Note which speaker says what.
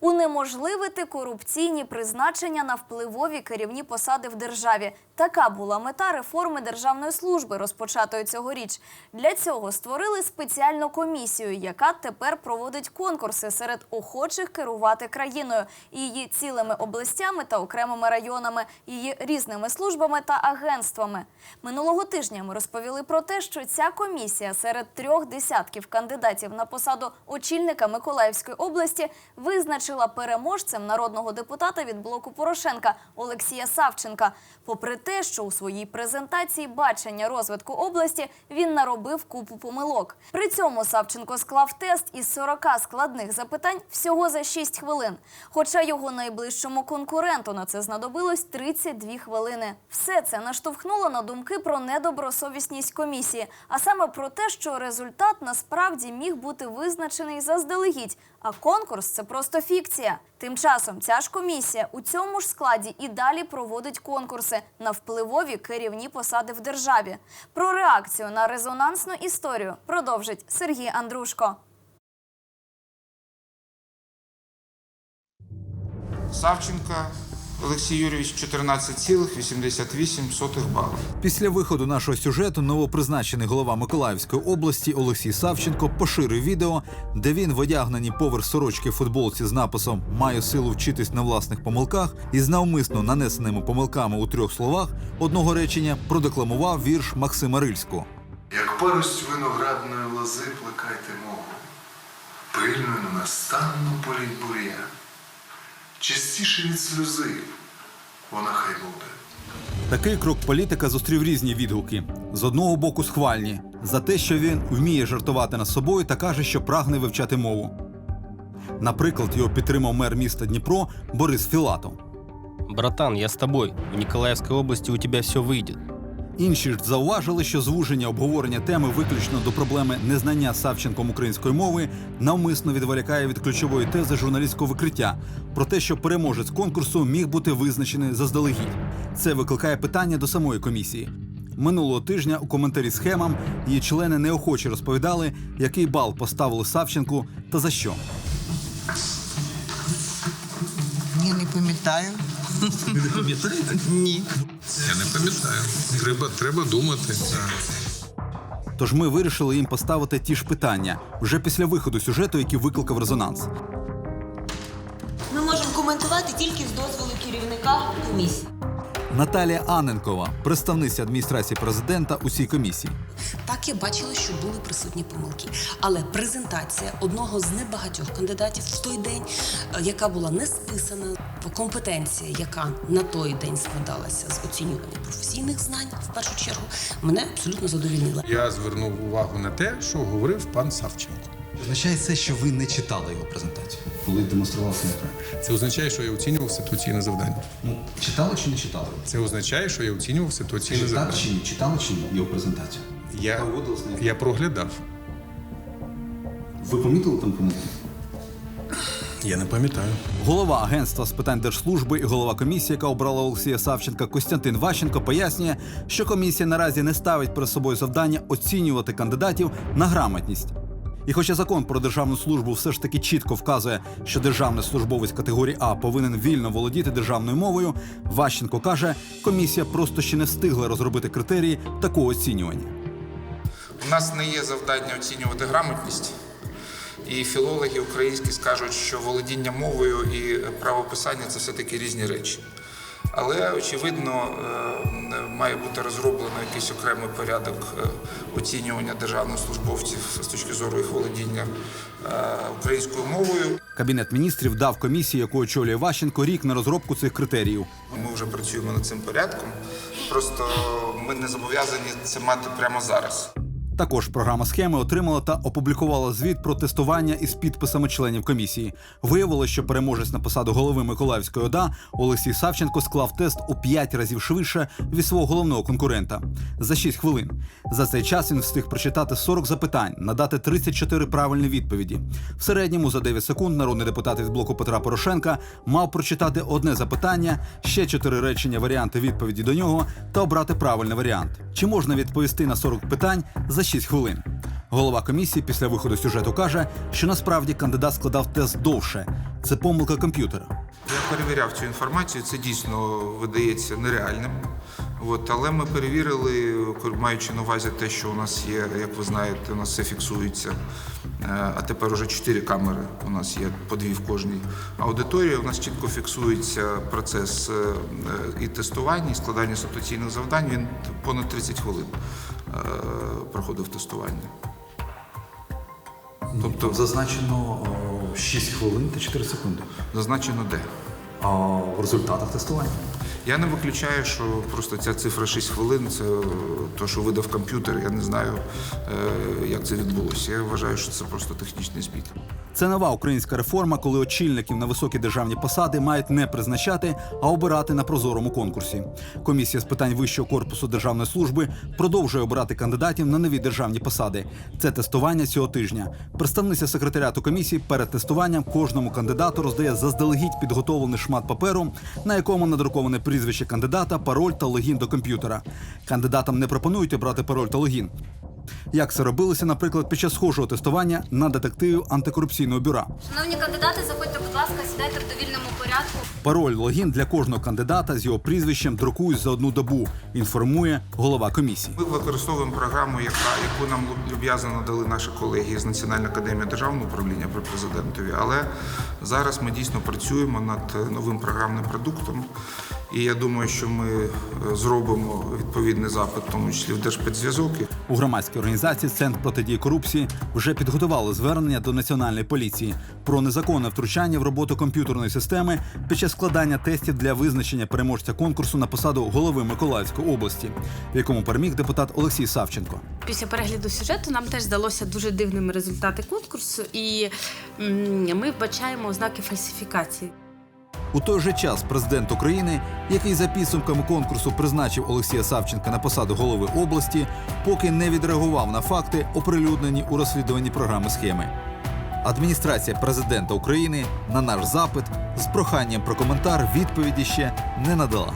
Speaker 1: Унеможливити корупційні призначення на впливові керівні посади в державі. Така була мета реформи державної служби, розпочатої цьогоріч. Для цього створили спеціальну комісію, яка тепер проводить конкурси серед охочих керувати країною, її цілими областями та окремими районами, її різними службами та агентствами. Минулого тижня ми розповіли про те, що ця комісія серед трьох десятків кандидатів на посаду очільника Миколаївської області визначила переможцем народного депутата від блоку Порошенка Олексія Савченка. Попри те, що у своїй презентації бачення розвитку області він наробив купу помилок. При цьому Савченко склав тест із 40 складних запитань всього за 6 хвилин. Хоча його найближчому конкуренту на це знадобилось 32 хвилини. Все це наштовхнуло на думки про недобросовісність комісії, а саме про те, що результат насправді міг бути визначений заздалегідь, а конкурс це просто фікція. Тим часом ця ж комісія у цьому ж складі і далі проводить конкурси на впливові керівні посади в державі. Про реакцію на резонансну історію продовжить Сергій Андрушко.
Speaker 2: Савченка Олексій Юрійович 14,88 балів.
Speaker 3: Після виходу нашого сюжету новопризначений голова Миколаївської області Олексій Савченко поширив відео, де він в одягненій поверх сорочки футболці з написом Маю силу вчитись на власних помилках і з навмисно нанесеними помилками у трьох словах одного речення продекламував вірш Максима Рильського.
Speaker 4: Як парость виноградної лози плекайте мову, пильною настанно політь бур'я, частіше від сльози, вона хай буде.
Speaker 3: Такий крок політика зустрів різні відгуки. З одного боку, схвальні за те, що він вміє жартувати над собою та каже, що прагне вивчати мову. Наприклад, його підтримав мер міста Дніпро Борис Філатов.
Speaker 5: Братан, я с тобой. В Николаевской области у тебя все выйдет.
Speaker 3: Інші ж зауважили, що звуження обговорення теми виключно до проблеми незнання Савченком української мови навмисно відволікає від ключової тези журналістського викриття про те, що переможець конкурсу міг бути визначений заздалегідь. Це викликає питання до самої комісії. Минулого тижня у коментарі схемам її члени неохоче розповідали, який бал поставили Савченку та за що.
Speaker 6: Ні, не пам'ятаю.
Speaker 7: Не пам'ятаєте?
Speaker 6: Ні.
Speaker 7: Я не пам'ятаю. Треба, треба думати.
Speaker 3: Тож ми вирішили їм поставити ті ж питання вже після виходу сюжету, який викликав резонанс.
Speaker 8: Ми можемо коментувати тільки з дозволу керівника комісії.
Speaker 3: Наталія Аненкова, представниця адміністрації президента у цій комісії.
Speaker 9: Так я бачила, що були присутні помилки. Але презентація одного з небагатьох кандидатів в той день, яка була не списана, компетенція, яка на той день складалася з оцінювання професійних знань, в першу чергу, мене абсолютно задовільнила.
Speaker 7: Я звернув увагу на те, що говорив пан Савченко.
Speaker 10: Означає це, що ви не читали його презентацію, коли демонстрував свій екран.
Speaker 7: Це означає, що я оцінював ситуаційне завдання.
Speaker 10: Ну, читали чи не читали?
Speaker 7: Це означає, що я оцінював ситуаційне завдання.
Speaker 10: чи ні? Читали чи ні його презентацію?
Speaker 7: Я, я проглядав.
Speaker 10: Ви помітили там помилки?
Speaker 7: Я не пам'ятаю.
Speaker 3: Голова агентства з питань держслужби і голова комісії, яка обрала Олексія Савченка, Костянтин Ващенко, пояснює, що комісія наразі не ставить перед собою завдання оцінювати кандидатів на грамотність. І хоча закон про державну службу все ж таки чітко вказує, що державний службовець категорії А повинен вільно володіти державною мовою, Ващенко каже, комісія просто ще не встигла розробити критерії такого оцінювання.
Speaker 2: У нас не є завдання оцінювати грамотність. І філологи українські скажуть, що володіння мовою і правописання це все-таки різні речі. Але, очевидно, е, має бути розроблено якийсь окремий порядок е, оцінювання державних службовців з точки зору їх володіння е, українською мовою.
Speaker 3: Кабінет міністрів дав комісії, яку очолює Ващенко, рік на розробку цих критеріїв.
Speaker 2: Ми вже працюємо над цим порядком. Просто ми не зобов'язані це мати прямо зараз.
Speaker 3: Також програма схеми отримала та опублікувала звіт про тестування із підписами членів комісії. Виявилося, що переможець на посаду голови Миколаївської ОДА Олексій Савченко склав тест у 5 разів швидше від свого головного конкурента за 6 хвилин. За цей час він встиг прочитати 40 запитань, надати 34 правильні відповіді. В середньому за 9 секунд народний депутат від блоку Петра Порошенка мав прочитати одне запитання, ще 4 речення варіанти відповіді до нього та обрати правильний варіант. Чи можна відповісти на 40 питань за 6 хвилин? Голова комісії після виходу сюжету каже, що насправді кандидат складав тест довше. Це помилка комп'ютера.
Speaker 2: Я перевіряв цю інформацію, це дійсно видається нереальним. От, але ми перевірили, маючи на увазі те, що у нас є, як ви знаєте, у нас все фіксується. Е, А тепер уже чотири камери. У нас є по дві в кожній аудиторії. У нас чітко фіксується процес е, е, і тестування, і складання ситуаційних завдань. Він понад 30 хвилин проходив тестування.
Speaker 10: Тобто зазначено 6 хвилин та 4 секунди.
Speaker 2: Зазначено де.
Speaker 10: А в результатах тестування.
Speaker 2: Я не виключаю, що просто ця цифра 6 хвилин це те, що видав комп'ютер. Я не знаю, е, як це відбулося. Я вважаю, що це просто технічний збій.
Speaker 3: Це нова українська реформа, коли очільників на високі державні посади мають не призначати, а обирати на прозорому конкурсі. Комісія з питань вищого корпусу державної служби продовжує обирати кандидатів на нові державні посади. Це тестування цього тижня. Представниця секретаріату комісії перед тестуванням кожному кандидату роздає заздалегідь підготовлений шмат паперу, на якому надруковане прізвище кандидата, пароль та логін до комп'ютера. Кандидатам не пропонують обрати пароль та логін. Як це робилося, наприклад, під час схожого тестування на детективів антикорупційного бюра.
Speaker 11: Шановні кандидати, заходьте, будь ласка, сідайте в довільному порядку.
Speaker 3: Пароль логін для кожного кандидата з його прізвищем друкують за одну добу. Інформує голова комісії.
Speaker 2: Ми використовуємо програму, яка, яку нам люб'язно надали наші колеги з Національної академії державного управління при президентові. Але зараз ми дійсно працюємо над е, новим програмним продуктом. І я думаю, що ми е, зробимо відповідний запит, в тому числі в Держспецзв'язок.
Speaker 3: У громадській організації Центр протидії корупції вже підготували звернення до національної поліції про незаконне втручання в роботу комп'ютерної системи під час складання тестів для визначення переможця конкурсу на посаду голови Миколаївської області, в якому переміг депутат Олексій Савченко.
Speaker 12: Після перегляду сюжету нам теж здалося дуже дивними результати конкурсу, і ми вбачаємо ознаки фальсифікації.
Speaker 3: У той же час президент України, який за підсумками конкурсу призначив Олексія Савченка на посаду голови області, поки не відреагував на факти, оприлюднені у розслідуванні програми схеми. Адміністрація президента України на наш запит з проханням про коментар відповіді ще не надала.